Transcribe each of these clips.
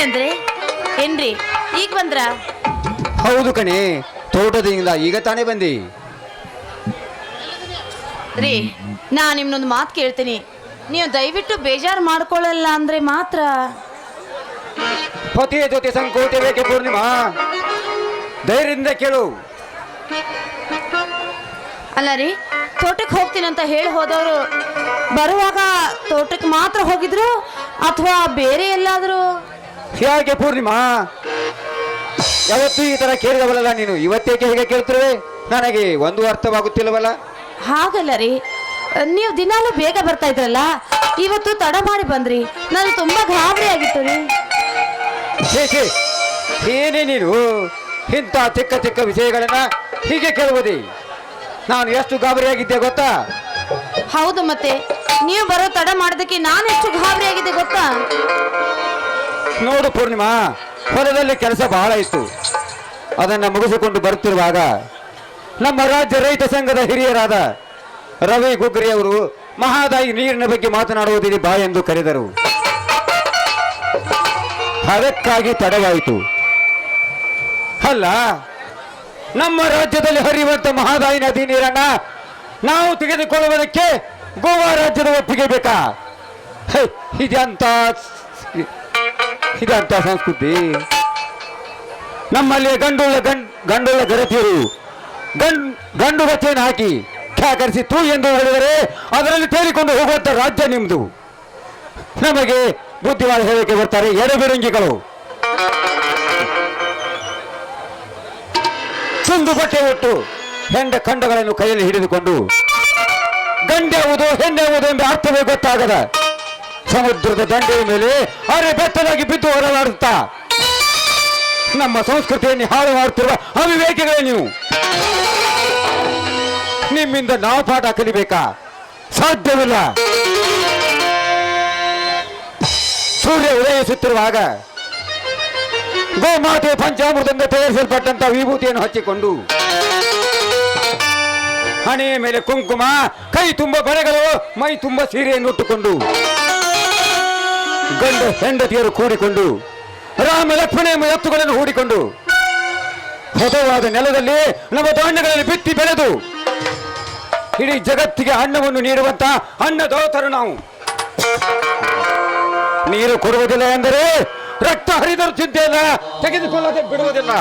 ಏನಂದ್ರೆ ಏನ್ರಿ ಈಗ ಬಂದ್ರ? ಹೌದು ಕಣೆ ತೋಟದಿಂದ ಈಗ ತಾನೇ ಬಂದಿ. ರೀ ನಾ ನಿಮ್ನೊಂದು ಮಾತು ಕೇಳ್ತೀನಿ. ನೀವು ದಯವಿಟ್ಟು ಬೇಜಾರು ಮಾಡ್ಕೊಳ್ಳಲ್ಲ ಅಂದ್ರೆ ಮಾತ್ರ? ಪತಿಯ ಜೊತೆ ಸಂಕೋಚ ಬೇಕೆ ಪೂರ್ಣಿಮಾ? ಧೈರ್ಯದಿಂದ ಕೇಳು. ಅಲ್ಲ ರೀ ತೋಟಕ್ಕೆ ಹೋಗ್ತೀನಿ ಅಂತ ಹೇಳಿ ಹೋದವರು ಬರುವಾಗ ತೋಟಕ್ಕೆ ಮಾತ್ರ ಹೋಗಿದ್ರು ಅಥವಾ ಬೇರೆ ಎಲ್ಲಾದರೂ? ಯಾಕೆ ಪೂರ್ಣಿಮಾ ಯಾವತ್ತೂ ಈ ತರ ಕೇಳಿದವಲ್ಲ ನೀನು. ಇವತ್ತೇಕೆ ಹೇಗೆ ಕೇಳ್ತಿರುವೆ? ನನಗೆ ಒಂದು ಅರ್ಥವಾಗುತ್ತಿಲ್ಲವಲ್ಲ? ಹಾಗಲ್ಲ ರೀ. ನೀವು ದಿನಾಲೂ ಬೇಗ ಬರ್ತಾ ಇದ್ರಲ್ಲ ಇವತ್ತು ತಡ ಮಾಡಿ ಬಂದ್ರಿ. ನಾನು ತುಂಬಾ ಗಾಬರಿ ಆಗಿತ್ತು ರೀ. ಛೇ ಛೇ ಏನೇ ನೀನು? ಇಂಥ ಚಿಕ್ಕ ಚಿಕ್ಕ ವಿಷಯಗಳನ್ನ ಹೀಗೆ ಕೇಳುವುದೇ? ನಾನು ಎಷ್ಟು ಗಾಬರಿಯಾಗಿದ್ದೆ ಗೊತ್ತಾ? ಹೌದು ಮತ್ತೆ. ನೀವು ಬರೋ ತಡ ಮಾಡೋದಕ್ಕೆ ನಾನು ಎಷ್ಟು ಗಾಬರಿ ಆಗಿದೆ ಗೊತ್ತಾ? ನೋಡು ಪೂರ್ಣಿಮಾ, ಹೊಲದಲ್ಲಿ ಕೆಲಸ ಬಹಳ ಇತ್ತು. ಅದನ್ನು ಮುಗಿಸಿಕೊಂಡು ಬರುತ್ತಿರುವಾಗ ನಮ್ಮ ರಾಜ್ಯ ರೈತ ಸಂಘದ ಹಿರಿಯರಾದ ರವಿ ಗುಗ್ರಿ ಅವರು, ಮಹಾದಾಯಿ ನೀರಿನ ಬಗ್ಗೆ ಮಾತನಾಡುವುದಿಲ್ಲ ಬಾ ಎಂದು ಕರೆದರು. ಅದಕ್ಕಾಗಿ ತಡವಾಯಿತು ಅಲ್ಲ, ನಮ್ಮ ರಾಜ್ಯದಲ್ಲಿ ಹರಿಯುವಂತ ಮಹಾದಾಯಿ ನದಿ ನೀರನ್ನ ನಾವು ತೆಗೆದುಕೊಳ್ಳುವುದಕ್ಕೆ ಗೋವಾ ರಾಜ್ಯದ ಒಪ್ಪಿಗೆ ಬೇಕಾ? ಇದೆ ಇದೆಂತ ಇದಂತ ಸಂಸ್ಕೃತಿ. ನಮ್ಮಲ್ಲಿ ಗಂಡುಳ್ಳ ಗಂಡ್, ಗಂಡುಳ್ಳ ಗರತಿಯರು, ಗಂಡ್, ಗಂಡು ಬಚ್ಚೆಯನ್ನು ಹಾಕಿ ಖ್ಯಾಕರಿಸಿ ತೂ ಎಂದು ಹೇಳಿದರೆ ಅದರಲ್ಲಿ ತೇಲಿಕೊಂಡು ಹೋಗುವಂತ ರಾಜ್ಯ ನಿಮ್ದು. ನಮಗೆ ಬುದ್ಧಿವಾದ ಹೇಳಕ್ಕೆ ಬರ್ತಾರೆ ಎಡಬಿರಂಗಿಗಳು ಸುಂದು ಬಟ್ಟೆ ಉಟ್ಟು ಹೆಂಡ ಖಂಡಗಳನ್ನು ಕೈಯಲ್ಲಿ ಹಿಡಿದುಕೊಂಡು, ಗಂಡ್ಯಾವುದು ಹೆಣ್ಣೆವುದು ಎಂಬ ಅರ್ಥವೇ ಗೊತ್ತಾಗದ. ಸಮುದ್ರದ ದಂಡೆಯ ಮೇಲೆ ಅರೆ ಬೆತ್ತಲಾಗಿ ಬಿದ್ದು ಹೊರಲಾಡುತ್ತಾ ನಮ್ಮ ಸಂಸ್ಕೃತಿಯನ್ನು ಹಾಳು ಮಾಡುತ್ತಿರುವ ಅವಿವೇಕಿಗಳೇ ನೀವು. ನಿಮ್ಮಿಂದ ನಾವು ಪಾಠ ಕಲಿಬೇಕಾ? ಸಾಧ್ಯವಿಲ್ಲ. ಸೂರ್ಯ ಉದಯಿಸುತ್ತಿರುವಾಗ ಗೋಮಾತೆ ಪಂಚಾಮೃತದಿಂದ ತಯಾರಿಸಲ್ಪಟ್ಟಂತ ವಿಭೂತಿಯನ್ನು ಹಚ್ಚಿಕೊಂಡು ಹಣೆಯ ಮೇಲೆ ಕುಂಕುಮ, ಕೈ ತುಂಬ ಬಳೆಗಳು, ಮೈ ತುಂಬ ಸೀರೆಯನ್ನು ಉಟ್ಟುಕೊಂಡು ಗಂಡ ಹೆಂಡತಿಯರು ಕೂಡಿಕೊಂಡು ರಾಮ ಲಕ್ಷ್ಮಣ ಎಂಬ ಎತ್ತುಗಳನ್ನು ಹೂಡಿಕೊಂಡು ಹೊಸವಾದ ನೆಲದಲ್ಲಿ ನಮ್ಮ ದಾಂಡಗಳಲ್ಲಿ ಬಿತ್ತಿ ಬೆಳೆದು ಇಡೀ ಜಗತ್ತಿಗೆ ಅನ್ನವನ್ನು ನೀಡುವಂತ ಅನ್ನದೋತರು ನಾವು. ನೀರು ಕೊಡುವುದಿಲ್ಲ ಎಂದರೆ ರಕ್ತ ಹರಿದರು ಚಿಂತೆಯನ್ನ ತೆಗೆದುಕೊಳ್ಳದೆ ಬಿಡುವುದಿಲ್ಲ.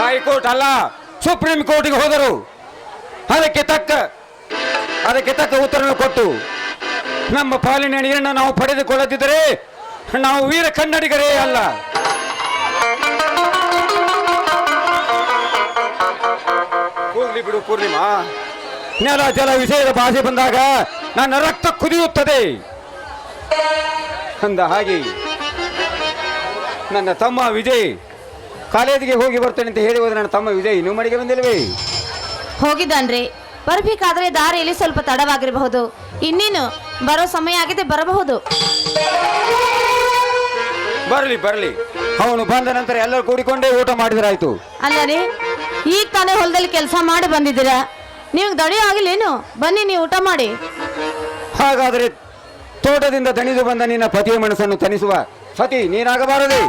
ಹೈಕೋರ್ಟ್ ಅಲ್ಲ, ಸುಪ್ರೀಂ ಕೋರ್ಟ್ಗೆ ಹೋದರು. ಅದಕ್ಕೆ ತಕ್ಕ ಅದಕ್ಕೆ ತಕ್ಕ ಉತ್ತರವನ್ನು ಕೊಟ್ಟು, ನಮ್ಮ ಪಾಲಿನ ನೀರನ್ನು ನಾವು ಪಡೆದುಕೊಳ್ಳದಿದ್ದರೆ ನಾವು ವೀರ ಕನ್ನಡಿಗರೇ ಅಲ್ಲ. ಕೂರ್ಲಿ ಬಿಡು ಪೂರ್ಣಿಮಾ ನೆಲ, ಜಲ, ವಿಷಯದ ಭಾಷೆ ಬಂದಾಗ ನನ್ನ ರಕ್ತ ಕುದಿಯುತ್ತದೆ. ಅಂದ ಹಾಗೆ ನನ್ನ ತಮ್ಮ ವಿಜಯ್ ಕಾಲೇಜಿಗೆ ಹೋಗಿ ಬರ್ತೇನೆ ಅಂತ ಹೇಳಿ ಹೋದ್ರೆ ನನ್ನ ತಮ್ಮ ವಿಜಯ್ ಇನ್ನೂ ಮಡಿಗೆ ಬಂದಿಲ್ವೇ ಹೋಗಿದ್ದಾನ್ರಿ. ಬರ್ಬೇಕಾದ್ರೆ ದಾರಿಯಲ್ಲಿ ಸ್ವಲ್ಪ ತಡವಾಗಿರಬಹುದು. ಇನ್ನೇನು ಬರೋ ಸಮಯ ಆಗಿದೆ ಬರಬಹುದು. ಬರಲಿ ಬರಲಿ. ಅವನು ಬಂದ ನಂತರ ಎಲ್ಲರೂ ಕೂಡಿಕೊಂಡೇ ಊಟ ಮಾಡಿದ್ರಾಯ್ತು. ಅಲ್ಲ ರೀ ಈಗ ತಾನೇ ಹೊಲದಲ್ಲಿ ಕೆಲಸ ಮಾಡಿ ಬಂದಿದ್ದೀರಾ? ನೀವು ದಣಿ ಆಗಿಲ್ಲೇನು ಬನ್ನಿ ನೀವು ಊಟ ಮಾಡಿ. ಹಾಗಾದ್ರೆ ತೋಟದಿಂದ ದಣಿದು ಬಂದ ನಿನ್ನ ಪತಿಯ ಮನಸ್ಸನ್ನು ತನಿಸುವ ಸತಿ ನೀನಾಗಬಾರದೆ.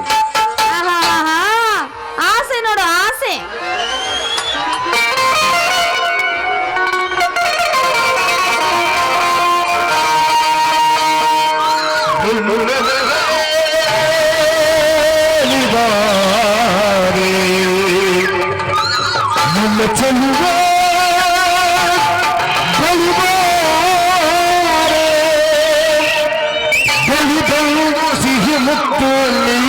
ಆಸೆ ನೋಡು ಆಸೆ. Holy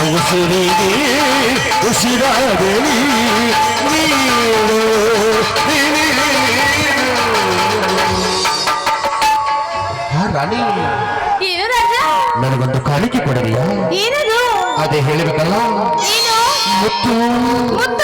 ಉಸಿರಿಗೆ ಉಸಿರಾಗಲಿ ನೀನು. ರಾಣಿ. ಏನು ರಾಜ? ನನಗೊಂದು ಕಾಣಿಕೆ ಕೊಡಲಿಯಾ? ಏನದು? ಅದೇ ಹೇಳಬೇಕಲ್ಲ. ಮುತ್ತು. ಮುತ್ತ?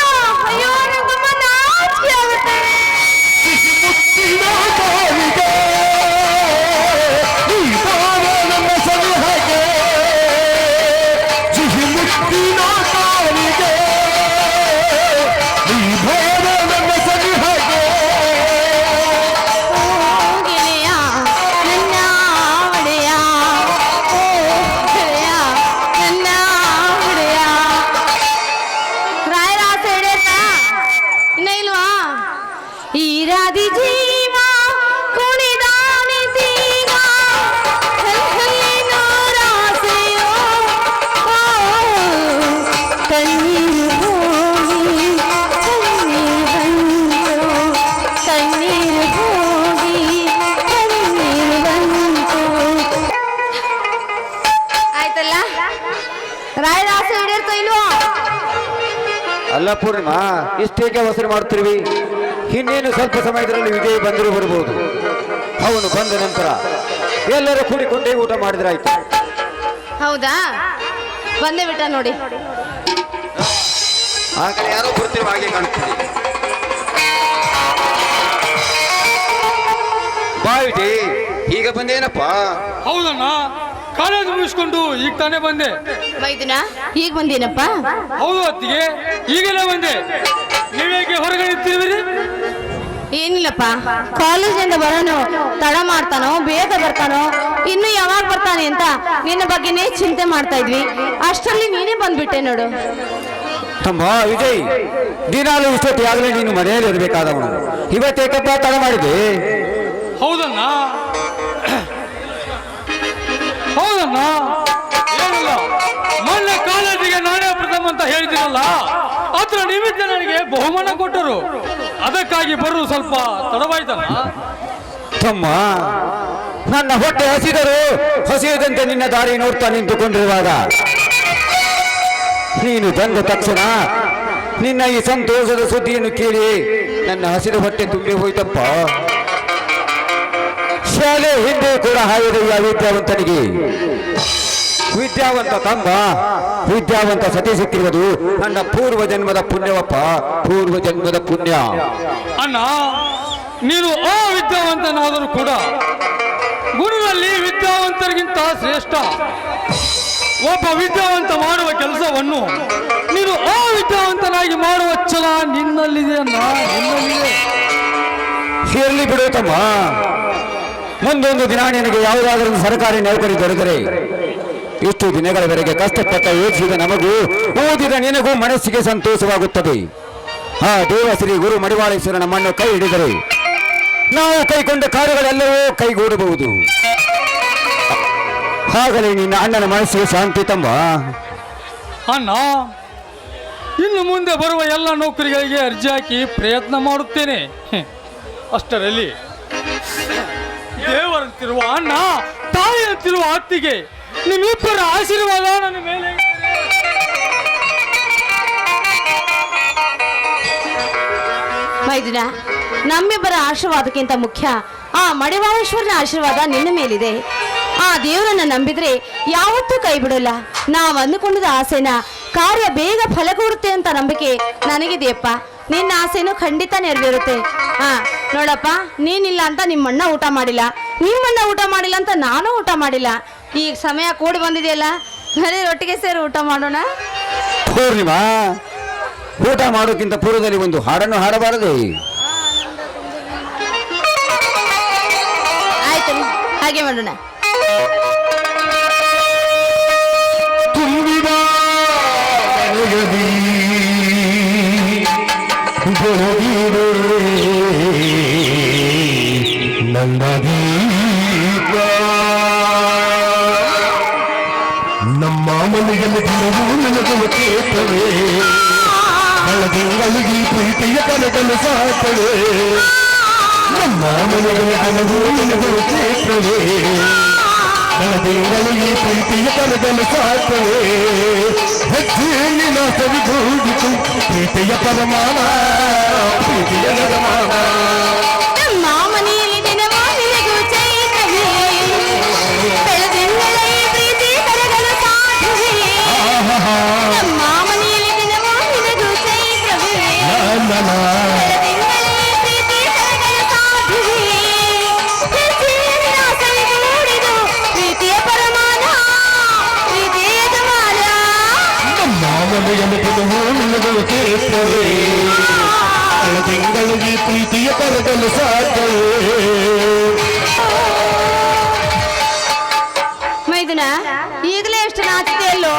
ಅಲ್ಲ ಪೂರ್ಣಿಮಾ ಇಷ್ಟೇಕೆ ವಸೂಲಿ ಮಾಡ್ತಿರ್ವಿ. ಇನ್ನೇನು ಸ್ವಲ್ಪ ಸಮಯದಲ್ಲಿ ವಿಜಯ್ ಬಂದರೂ ಬರಬಹುದು ಅವನು ಬಂದ ನಂತರ ಎಲ್ಲರೂ ಕೂಡಿಕೊಂಡೇ ಊಟ ಮಾಡಿದ್ರಾಯ್ತು ಹೌದಾ? ಬಂದೇ ಬಿಟ್ಟ ನೋಡಿ. ಆಗಲೇ ಯಾರೋ ಬರ್ತಿರುವ ಹಾಗೆ ಕಾಣುತ್ತಿದೆ ಬಾ ವಿಜಯ್ ಈಗ ಬಂದೇನಪ್ಪ? ಹೌದಣ್ಣ ಕಾಲೇಜ್ ಮುಗಿಸ್ಕೊಂಡು ಈಗ ತಾನೇ ಬಂದೆ. ಈಗ ಬಂದೇನಪ್ಪ? ಹೌದು ಅತ್ತಿಗೆ. ಈಗಲೇ ಬಂದೆ ನೀವೇಗೆ ಹೊರಗಡೆ ಏನಿಲ್ಲಪ್ಪ ಕಾಲೇಜಿಂದ ಬರೋನು ತಡ ಮಾಡ್ತಾನೋ ಬೇಗ ಬರ್ತಾನೋ ಇನ್ನು ಯಾವಾಗ ಬರ್ತಾನೆ ಅಂತ ನಿನ್ನ ಬಗ್ಗೆನೇ ಚಿಂತೆ ಮಾಡ್ತಾ ಇದ್ವಿ. ಅಷ್ಟರಲ್ಲಿ ನೀನೇ ಬಂದ್ಬಿಟ್ಟೆ ನೋಡು. ತಮ್ಮ ವಿಜಯ್ ದಿನಾಲು ಇಷ್ಟೊತ್ತಿಗಾಗಲೇ ನೀನು ಮನೆಯಲ್ಲಿ ಇರಬೇಕಾದವನು. ಇವತ್ತೇಕಪ್ಪ ತಡ ಮಾಡಿದೆ ಹೌದಣ್ಣ. ಹೌದಣ್ಣ. ಏನಿಲ್ಲ. ಮೊನ್ನೆ ಕಾಲೇಜಿಗೆ ನಾನೇ ಪ್ರಥಮ ಅಂತ ಹೇಳಿದ್ದೀನಲ್ಲ ಅದ್ರ ನಿಮಿತ್ತ ನನಗೆ ಬಹುಮಾನ ಕೊಟ್ಟರು. ಅದಕ್ಕಾಗಿ ಬರು ಸ್ವಲ್ಪ ತಡವಾಯ್ತಲ್ಲ? ತಮ್ಮ, ನನ್ನ ಹೊಟ್ಟೆ ಹಸಿದರು ಹಸಿಯದಂತೆ ನಿನ್ನ ದಾರಿ ನೋಡ್ತಾ ನಿಂತುಕೊಂಡಿರುವಾಗ ನೀನು ಬಂದ ತಕ್ಷಣ ನಿನ್ನ ಈ ಸಂತೋಷದ ಸುದ್ದಿಯನ್ನು ಕೇಳಿ ನನ್ನ ಹಸಿರು ಹೊಟ್ಟೆ ತುಂಬಿ ಹೋಯ್ತಪ್ಪ ಶಾಲೆ ಹಿಂದೆ ಕೂಡ ಹಾಯದ ವಿದ್ಯಾವಂತನಿಗೆ ವಿದ್ಯಾವಂತ ತಮ್ಮ ವಿದ್ಯಾವಂತ ಸತಿ ಸಿಕ್ಕಿರುವುದು ನನ್ನ ಪೂರ್ವ ಜನ್ಮದ ಪುಣ್ಯವಪ್ಪ ಪೂರ್ವ ಜನ್ಮದ ಪುಣ್ಯ. ಅಣ್ಣ ನೀನು ಅವಿದ್ಯಾವಂತನಾದರೂ ಕೂಡ ಗುರುವಲ್ಲಿ ವಿದ್ಯಾವಂತರಿಗಿಂತ ಶ್ರೇಷ್ಠ. ಒಬ್ಬ ವಿದ್ಯಾವಂತ ಮಾಡುವ ಕೆಲಸವನ್ನು ನೀನು ವಿದ್ಯಾವಂತನಾಗಿ ಮಾಡುವ ಛಲ ನಿನ್ನಲ್ಲಿದೆ ಅಣ್ಣ ನಿನ್ನಲ್ಲಿದೆ. ಸೇರಲಿ ಬಿಡು ತಮ್ಮ. ಮುಂದೊಂದು ದಿನ ನಿನಗೆ ಯಾವುದಾದರೂ ಸರ್ಕಾರಿ ನೌಕರಿ ದೊರೆತರೆ. ಇಷ್ಟು ದಿನಗಳವರೆಗೆ ಕಷ್ಟಪಟ್ಟ ಯೋಚಿಸಿದ ನಮಗೂ ಓದಿದ ನಿನಗೂ ಮನಸ್ಸಿಗೆ ಸಂತೋಷವಾಗುತ್ತದೆ. ಆ ದೇವಶ್ರೀ ಗುರು ಮಡಿವಾಳೇಶ್ವರ ನಮ್ಮನ್ನು ಕೈ ಹಿಡಿದರೆ ನಾವು ಕೈಗೊಂಡ ಕಾರ್ಯಗಳೆಲ್ಲವೂ ಕೈಗೂಡಬಹುದು. ಆಗಲೇ ನಿನ್ನ ಅಣ್ಣನ ಮನಸ್ಸಿಗೆ ಶಾಂತಿ ತಮ್ಮ ಅಣ್ಣ, ಇನ್ನು ಮುಂದೆ ಬರುವ ಎಲ್ಲ ನೌಕರಿಗಳಿಗೆ ಅರ್ಜಿ ಹಾಕಿ ಪ್ರಯತ್ನ ಮಾಡುತ್ತೇನೆ. ಅಷ್ಟರಲ್ಲಿ ದೇವರಂತಿರುವ ಅಣ್ಣ ತಾಯಿಯಂತಿರುವ ಅತ್ತಿಗೆ ನಿಮ್ಮಿಬ್ಬರ ಆಶೀರ್ವಾದ ನನ್ನ ಮೇಲೆ ಮೈದುನ ನಮ್ಮಿಬ್ಬರ ಆಶೀರ್ವಾದಕ್ಕಿಂತ ಮುಖ್ಯ ಆ ಮಡಿವಾಳೇಶ್ವರನ ಆಶೀರ್ವಾದ ನಿನ್ನ ಮೇಲಿದೆ. ಆ ದೇವರನ್ನ ನಂಬಿದ್ರೆ ಯಾವತ್ತೂ ಕೈ ಬಿಡಲ್ಲ. ನಾವು ಅಂದುಕೊಂಡಿದ್ದ ಆಸೆನ ಕಾರ್ಯ ಬೇಗ ಫಲ ಕೊಡುತ್ತೆ ಅಂತ ನಂಬಿಕೆ ನನಗಿದೆಯಪ್ಪ. ನಿನ್ನ ಆಸೆನೂ ಖಂಡಿತ ನೆರವೇರುತ್ತೆ. ಹಾ ನೋಡಪ್ಪ, ನೀನಿಲ್ಲ ಅಂತ ನಿಮ್ಮಣ್ಣ ಊಟ ಮಾಡಿಲ್ಲ. ನಿಮ್ಮಣ್ಣ ಊಟ ಮಾಡಿಲ್ಲ ಅಂತ ನಾನು ಊಟ ಮಾಡಿಲ್ಲ. ಈಗ ಸಮಯ ಕೂಡಿ ಬಂದಿದೆಯಲ್ಲ? ಬರೀ ಒಟ್ಟಿಗೆ ಸೇರಿ ಊಟ ಮಾಡೋಣ. ಪೂರ್ಣಿಮಾ ಊಟ ಮಾಡೋಕ್ಕಿಂತ ಪೂರ್ವದಲ್ಲಿ ಒಂದು ಹಾಡನ್ನು ಹಾಡಬಾರದೆ. ಆಯ್ತು ಹಾಗೆ ಮಾಡೋಣ. ತುಂಬಿದ ನನಗೆ ಕೇಳ್ತವೆ ಬೆಳದಿಂಗಳಿಗೆ ಪ್ರೀತಿಯ ಕನಕಲು ಸಾಕವೆ ನಮ್ಮ ಮನೆಗಳ ಕನವು ನನಗೆ ಕೇಳ್ತವೆ ಬೆಳದಿಂಗಳಿಗೆ ಪ್ರೀತಿಯ ಕನಕಲು ಸಾಕವೆ ಹೆಜ್ಜೆಯಲ್ಲಿ ನಾ ಸರಿದೂಡಿತು ಪ್ರೀತಿಯ ಪರಮಾನ ಪ್ರೀತಿಯ ನರಮಾನ ಮುಯಲು ಪುನಃ ಕೇಳುತ್ತವೆ. ತಿಂಗಳು ಈ ಪ್ರೀತಿಯ ಸಾಧ್ಯವೇ? ಈಗಲೇ ಎಷ್ಟು ನಾಚಿದೆ ಅಲ್ಲೋ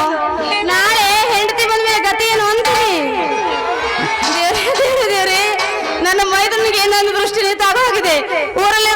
ನಾಳೆ ಹೆಂಡತಿ ಬಂದ ಮೇಲೆ ಗತಿ ಏನು ಅಂತೀನಿ? ದೇವ್ರೇ ನನ್ನ ಮೈದನಿಗೆ ನನ್ನ ದೃಷ್ಟಿನೇ ತಾಗಾಗಿದೆ ಊರಲ್ಲೇ